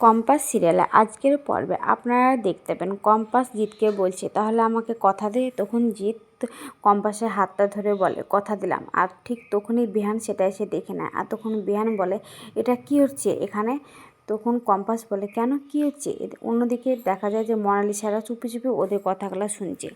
Compass সিরিয়ালে আজকের পর্বে আপনারা দেখতে পেন কম্পাস জিতকে বলছে। তাহলে আমাকে কথা দে তখন জিৎ কম্পাসের হাতটা ধরে বলে, কথা দিলাম। আর ঠিক তখনই বিহান সেটা এসে দেখে নেয়। আর তখন বিহান বলে, এটা কি হচ্ছে এখানে? তখন কম্পাস বলে, কেন কি হচ্ছে? অন্যদিকে দেখা যায় যে মনালিসারা চুপি চুপি ওদের কথাগুলো শুনছে।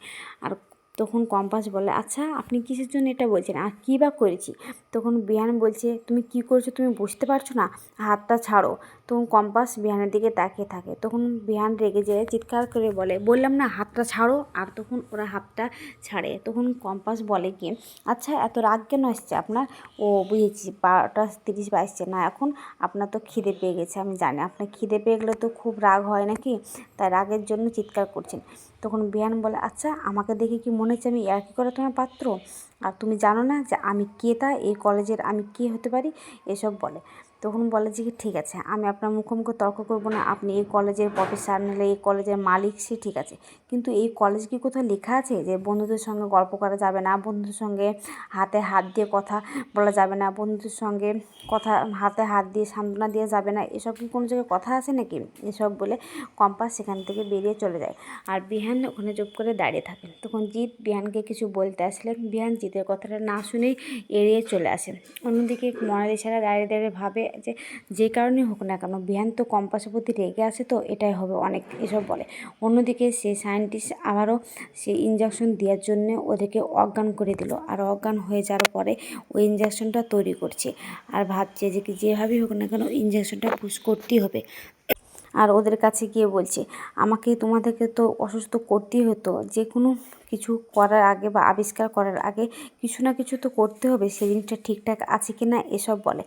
আর তখন কম্পাস বলে আচ্ছা আপনি কিসের জন্য এটা বলছেন? আর কী বা করেছি? তখন বিহান বলছে, তুমি কি করছ তুমি বুঝতে পারছ না? হাতটা ছাড়ো। তখন কম্পাস বিহানের দিকে তাকিয়ে থাকে। তখন বিহান রেগে যেয়ে, চিৎকার করে বলে, বললাম না, হাতটা ছাড়ো। আর তখন ওরা হাতটা ছাড়ে। তখন কম্পাস বলে কি আচ্ছা এত রাগ কেন এসছে আপনার? ও, বুঝেছি, বারোটা তিরিশ বাইশছে না, এখন আপনার তো খিদে পেয়ে গেছে, আমি জানি। আপনার খিদে পেয়ে গেলে তো খুব রাগ হয় নাকি? তাই রাগের জন্য চিৎকার করছেন। তখন বিহান বলে আচ্ছা আমাকে দেখে কি মনে হচ্ছে আমি একই করে তোমার পাত্র? আর তুমি জানো না যে আমি কে তা? এই কলেজের আমি কে হতে পারি? এসব বলে। তখন বলে যে, ঠিক আছে, আমি আপনার মুখোমুখি তর্ক করব না। আপনি এই কলেজের প্রফেসর নাহলে এই কলেজের মালিক সে, ঠিক আছে। কিন্তু এই কলেজ কি কোথাও লেখা আছে যে, বন্ধুদের সঙ্গে গল্প করা যাবে না, বন্ধুদের সঙ্গে হাতে হাত দিয়ে কথা বলা যাবে না, বন্ধুদের সঙ্গে কথা, হাতে হাত দিয়ে সান্ত্বনা দেওয়া যাবে না? এসব কি কোনো জায়গায় কথা আছে নাকি? এসব বলে কম্পাস সেখান থেকে বেরিয়ে চলে যায়। আর বিহান ওখানে চুপ করে দাঁড়িয়ে থাকেন তখন জিৎ বিহানকে কিছু বলতে আসলেন বিহান জিতের কথাটা না শুনেই এড়িয়ে চলে আসেন অন্যদিকে মনালিসারা দাঁড়িয়ে দাঁড়িয়ে ভাবে যে যে কারণে হোক না কেন, বিহান তো কম্পাসের প্রতি রেগে আছে তো, এটাই হবে অনেক, এসব বলে। অন্যদিকে সে সায়েন্টিস্ট আবারও সে ইঞ্জেকশন দেওয়ার জন্য ওদেরকে অজ্ঞান করে দিল। আর অজ্ঞান হয়ে যাওয়ার পরে ওই ইঞ্জেকশনটা তৈরি করছে। আর ভাবছে যে কি, যেভাবেই হোক না কেন ইঞ্জেকশনটা পুশ করতেই হবে। আর ওদের কাছে গিয়ে বলছে, আমাকে তোমাদেরকে তো অসুস্থ করতেই হতো। যে কোনো কিছু করার আগে বা আবিষ্কার করার আগে কিছু না কিছু তো করতে হবে, সেই জিনিসটা ঠিকঠাক আছে কি না এসব বলে।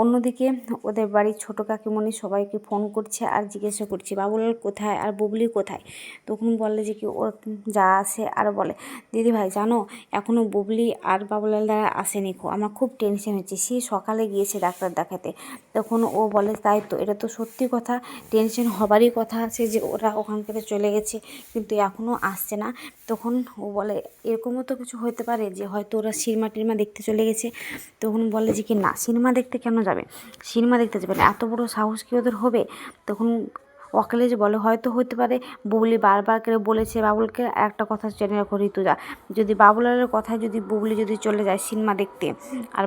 অন্যদিকে ওদের বাড়ির ছোটো কাকিমণি সবাইকে ফোন করছে আর জিজ্ঞাসা করছে, বাবুলাল কোথায় আর বুবলি কোথায়? তখন বলে যে কি ওর যা আসে আর বলে, দিদি ভাই, জানো এখনও বুবলি আর বাবুলাল দ্বারা আসেনি খো আমার খুব টেনশন হচ্ছে, সে সকালে গিয়েছে ডাক্তার দেখাতে। তখন ও বলে, তাই তো, এটা তো সত্যি কথা, টেনশন হবারই কথা আছে যে ওরা ওখান থেকে চলে গেছে, কিন্তু এখনও আসছে না। তখন ও বলে, এরকমও তো কিছু হতে পারে যে হয়তো ওরা সিনেমা টিনেমা দেখতে চলে গেছে। তখন বলে যে, কি না, সিনেমা দেখতে কেন যাবে? সিনেমা দেখতে যাবে না, এত বড় সাহস কি ওদের হবে? তখন অখিলেশ বলে, হয়তো হতে পারে। বুবলি বারবার করে বলেছে, বাবুলকে একটা কথা জেনে রাখো, ঋতুজা। যদি বাবুলালের কথায় যদি বুবলি যদি চলে যায় সিনেমা দেখতে, আর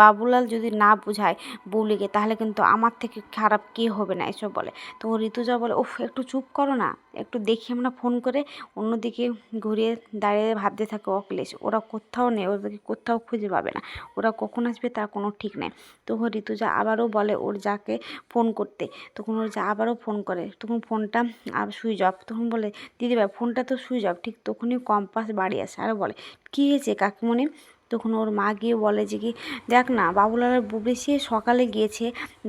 বাবুলাল যদি না বোঝায় বুবলিকে, তাহলে কিন্তু আমার থেকে খারাপ কে হবে না? এসব বলে। তো ঋতুজা বলে, উফ, একটু চুপ করো না। একটু দেখি আমরা ফোন করে। অন্যদিকে ঘুরিয়ে দাঁড়িয়ে ভাবতে থাকে অখিলেশ। ওরা কোথাও নেই, ওদেরকে কোথাও খুঁজে পাবে না। ওরা কখন আসবে তার কোনো ঠিক নেই। তখন ঋতুজা আবারও বলে, ওর যাকে ফোন করতে। তখন ওর যা আবারও ফোন করে। তখন ফোনটা আর সুইচ অফ। তখন বলে দিদিভাই ফোনটা তো সুইচ অফ। ঠিক তখনই কম্পাস বাড়ি আসে। আর বলে, কী হয়েছে কাকিমণি? তখন ওর মা গিয়ে বলে যে কি, দেখ না, বাবুলালের বুবলি সে সকালে গিয়েছে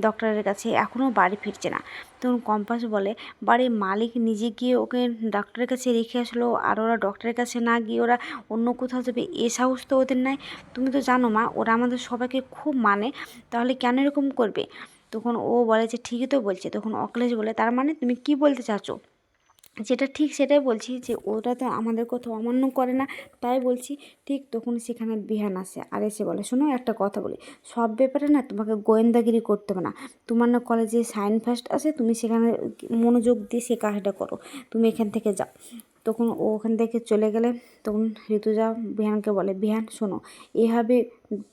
ডক্টরের কাছে এখনও বাড়ি ফিরছে না। তখন কম্পাস বলে, বাড়ির মালিক নিজে গিয়ে ওকে ডক্টরের কাছে রেখে আসলো। আর ওরা ডক্টরের কাছে না গিয়ে ওরা অন্য কোথাও যাবে, এ সাহস তো ওদের নাই। তুমি তো জানো মা, ওরা আমাদের সবাইকে খুব মানে। তাহলে কেন এরকম করবে? তখন ও বলে যে ঠিকই তো বলছে। তখন অখিলেশ বলে, তার মানে তুমি কি বলতে চাচ্ছো? যেটা ঠিক সেটাই বলছি যে ওরা তো আমাদের কথা অমান্য করে না। তাই বলছি, ঠিক তখন সেখানে বিহান আসে আর এসে বলে, শোনো, একটা কথা বলি। সব ব্যাপারে না তোমাকে গোয়েন্দাগিরি করতে হবে না। তোমার না কলেজে সাইন ফার্স্ট আছে, তুমি সেখানে মনোযোগ দিয়ে সে কাজটা করো। তুমি এখান থেকে যাও। তখন ও ওখান থেকে চলে গেলে তখন ঋতুজা বিহানকে বলে, বিহান, শোনো, এভাবে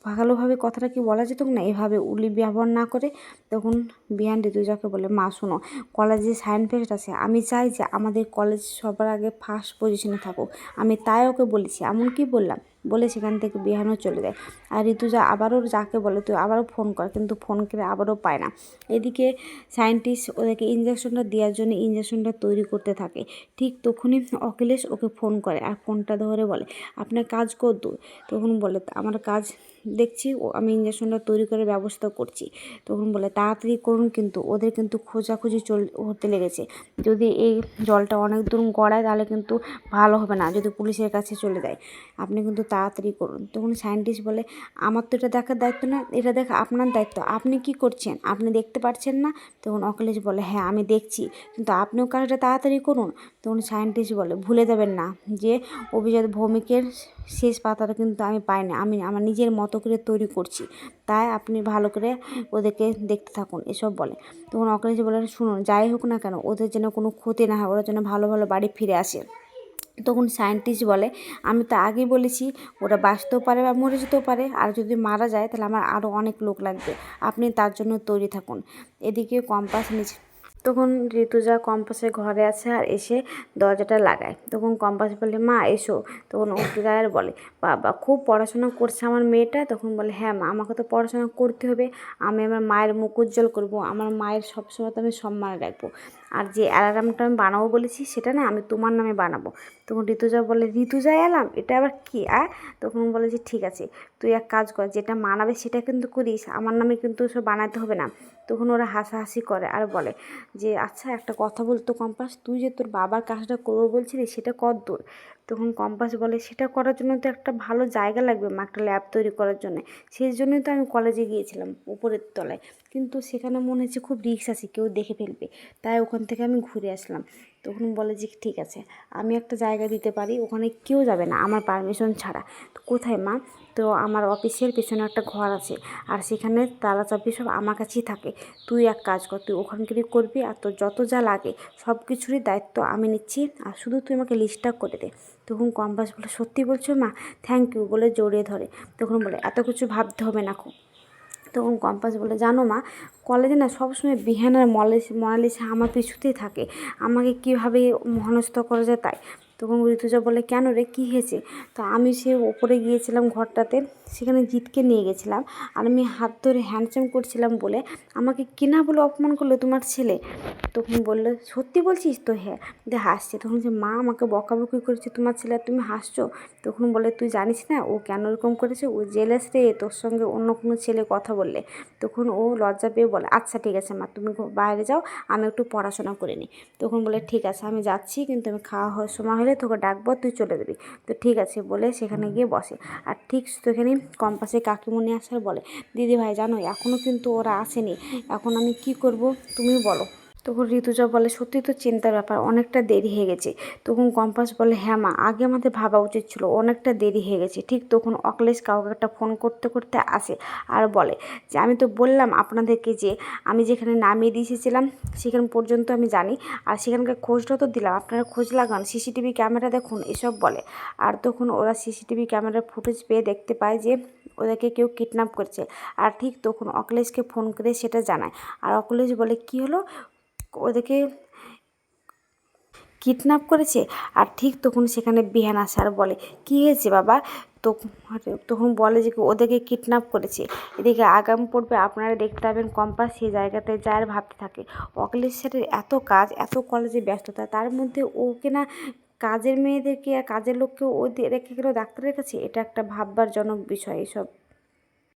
ভালোভাবে কথাটা কি বলা যেত না এভাবে উলি ব্যবহার না করে তখন বিহান ঋতুজাকে বলে, মা, শোনো, কলেজে সায়েন্স ফেস্ট আছে। আমি চাই যে আমাদের কলেজ সবার আগে ফার্স্ট পজিশনে থাকুক। আমি তাই ওকে বলেছি। এমন কি বললাম, বলে সেখান থেকে বিহানও চলে যায়। আর ঋতুজা আবারও যাকে বলে, তুই আবারও ফোন কর। কিন্তু ফোন করে আবারও পায় না। এদিকে সায়েন্টিস্ট ওদেরকে ইঞ্জেকশনটা দেওয়ার জন্য ইঞ্জেকশনটা তৈরি করতে থাকে। ঠিক তখনই অখিলেশ ওকে ফোন করে আর ফোনটা ধরে বলে, আপনার কাজ কত তখন বলে, আমার কাজ দেখছি আমি ইঞ্জেকশনটা তৈরি করে ব্যবস্থা করছি। তখন বলে, তাড়াতাড়ি করুন কিন্তু, ওদের কিন্তু খোঁজাখুঁজি চল, হতে লেগেছে। যদি এই জলটা অনেক দূর গড়ায়, তাহলে কিন্তু ভালো হবে না, যদি পুলিশের কাছে চলে যায়। আপনি কিন্তু তাড়াতাড়ি করুন। তখন সায়েন্টিস্ট বলে, আমার তো এটা দেখার দায়িত্ব না, এটা দেখা, আপনার দায়িত্ব। আপনি কি করছেন? আপনি দেখতে পাচ্ছেন না? তখন অখিলেশ বলে হ্যাঁ আমি দেখছি, কিন্তু আপনিও কাজটা তাড়াতাড়ি করুন। তখন সায়েন্টিস্ট বলে, ভুলে যাবেন না যে অভিজাত ভৌমিকের শেষ পাতাটা কিন্তু আমি পাইনি। আমি, আমার নিজের মতো করে তৈরি করছি। তাই আপনি ভালো করে ওদেরকে দেখতে থাকুন, এসব বলে। তখন অখিলেশ বলে, শুনুন, যাই হোক না কেন, ওদের যেন কোনো ক্ষতি না হয়, ওরা যেন ভালো ভালো বাড়ি ফিরে আসে। তখন সায়েন্টিস্ট বলে, আমি তো আগেই বলেছি, ওরা বাঁচতেও পারে বা মরে যেতেও পারে। আর যদি মারা যায়, তাহলে আমার আরও অনেক লোক লাগবে। আপনি তার জন্য তৈরি থাকুন। এদিকে কম্পাস নিচে তখন ঋতুজা কম্পাসের ঘরে আছে আর এসে দরজাটা লাগায়। তখন কম্পাস বলে, মা, এসো। তখন অগ্নিরায়ের বলে, বাবা, খুব পড়াশোনা করছে আমার মেয়েটা? তখন বলে হ্যাঁ মা, আমাকে তো পড়াশোনা করতে হবে। আমি আমার মায়ের মুখ উজ্জ্বল করব। আমার মায়ের সবসময় তো আমি সম্মান রাখব। আর যে অ্যালার্মটা আমি বানাবো বলেছি সেটা না আমি তোমার নামে বানাবো। তখন ঋতুজা বলে, ঋতুজা অ্যালার্ম? এটা আবার কি আর তখন বলে যে, ঠিক আছে, তুই এক কাজ কর, যেটা মানাবে সেটা কিন্তু করিস, আমার নামে কিন্তু সব বানাতে হবে না। তখন ওরা হাসাহাসি করে আর বলে যে আচ্ছা একটা কথা বলতো কম্পাস, তুই যে তোর বাবার কাজটা করব বলছিলি, সেটা কত দূর তখন কম্পাস বলে, সেটা করার জন্য তো একটা ভালো জায়গা লাগবে মা একটা ল্যাব তৈরি করার জন্য। সেই জন্যই তো আমি কলেজে গিয়েছিলাম, উপরের তলায়। কিন্তু সেখানে মনে হচ্ছে খুব রিক্স আছে, কেউ দেখে ফেলবে। তাই ওখান থেকে আমি ঘুরে আসলাম। তখন বলে যে, ঠিক আছে, আমি একটা জায়গা দিতে পারি, ওখানে কেউ যাবে না, আমার পারমিশন ছাড়া। তো কোথায় মা? তো আমার অফিসের পেছনে একটা ঘর আছে, আর সেখানে তালা চাবি সব আমার কাছেই থাকে। তুই এক কাজ কর, তুই ওখানকারই করবি, আর তোর যত যা লাগে, সব কিছুরই দায়িত্ব আমি নিচ্ছি, আর শুধু তুই আমাকে লিস্টটা করে দে। তখন কম্পাস বলে, সত্যি বলছো মা? থ্যাংক ইউ বলে জড়িয়ে ধরে। তখন বলে, এত কিছু ভাবতে হবে না খুব। তখন কম্পাস বলে জানো মা, কলেজে না সবসময় বিহান আর মনালিসা আমার পিছুতেই থাকে। আমাকে কীভাবে মনস্থ করা যায় তাই। তখন ঋতুজা বলে, কেন রে? কী হয়েছে? তো আমি সে ওপরে গিয়েছিলাম ঘরটাতে, সেখানে জিতকে নিয়ে গেছিলাম। আর আমি হাত ধরে হ্যান্ডসাম করছিলাম বলে, আমাকে কিনা বলে অপমান করল তোমার ছেলে? তখন বলল, সত্যি বলছিস তো? হ্যাঁ। দিয়ে হাসছে। তখন যে মা আমাকে বকাবকি করেছে তোমার ছেলে তুমি হাসছো? তখন বলে, তুই জানিস না, ও কেন এরকম করেছে? ও জেলেস রে, তোর সঙ্গে অন্য কোনো ছেলে কথা বললে। তখন ও লজ্জা পেয়ে বলে আচ্ছা ঠিক আছে মা, তুমি বাইরে যাও, আমি একটু পড়াশোনা করে নিই। তখন বলে, ঠিক আছে, আমি যাচ্ছি, কিন্তু আমি খাওয়া হওয়ার সময় হলে তোকে ডাকবো, তুই চলে যাবি। তো ঠিক আছে, বলে সেখানে গিয়ে বসে। আর ঠিক সেখানে কম্পাসে কাকিমণি আসার বলে দিদি ভাই জানো এখনও কিন্তু ওরা আসেনি। এখন আমি কি করব তুমি বলো। তখন ঋতুজা বলে, সত্যি তো চিন্তার ব্যাপার, অনেকটা দেরি হয়ে গেছে। তখন কম্পাস বলে হ্যাঁ মা, আগে আমাদের ভাবা উচিত ছিল, অনেকটা দেরি হয়ে গেছে। ঠিক তখন অকলেশ কাউকে একটা ফোন করতে করতে আসে আর বলে যে, আমি তো বললাম আপনাদেরকে যে, আমি যেখানে নামিয়ে দিয়ে এসেছিলাম, সেখান পর্যন্ত আমি জানি, আর সেখানকার খোঁজটা তো দিলাম। আপনারা খোঁজ লাগান, সিসিটিভি ক্যামেরা দেখুন, এসব বলে। আর তখন ওরা সিসিটিভি ক্যামেরার ফুটেজ পেয়ে দেখতে পায় যে, ওদেরকে কেউ কিডন্যাপ করছে। আর ঠিক তখন অখিলেশকে ফোন করে সেটা জানায়। আর অখিলেশ বলে, কি হলো? ওদেরকে কিডন্যাপ করেছে? আর ঠিক তখন সেখানে বিহান আসে আর বলে, কী হয়েছে বাবা? তখন বলে যে ওদেরকে কিডন্যাপ করেছে। এদিকে আগাম পড়বে, আপনারা দেখতে পাবেন কম্পাস সেই জায়গাতে যায় আর ভাবতে থাকে। অখিলেশ্বরের এত কাজ, এত কলেজে ব্যস্ততা, তার মধ্যে ওকে না কাজের মেয়েদেরকে আর কাজের লোককে ও দিয়ে রেখে গেল ডাক্তারের কাছে? এটা একটা ভাববার জনক বিষয় এসব।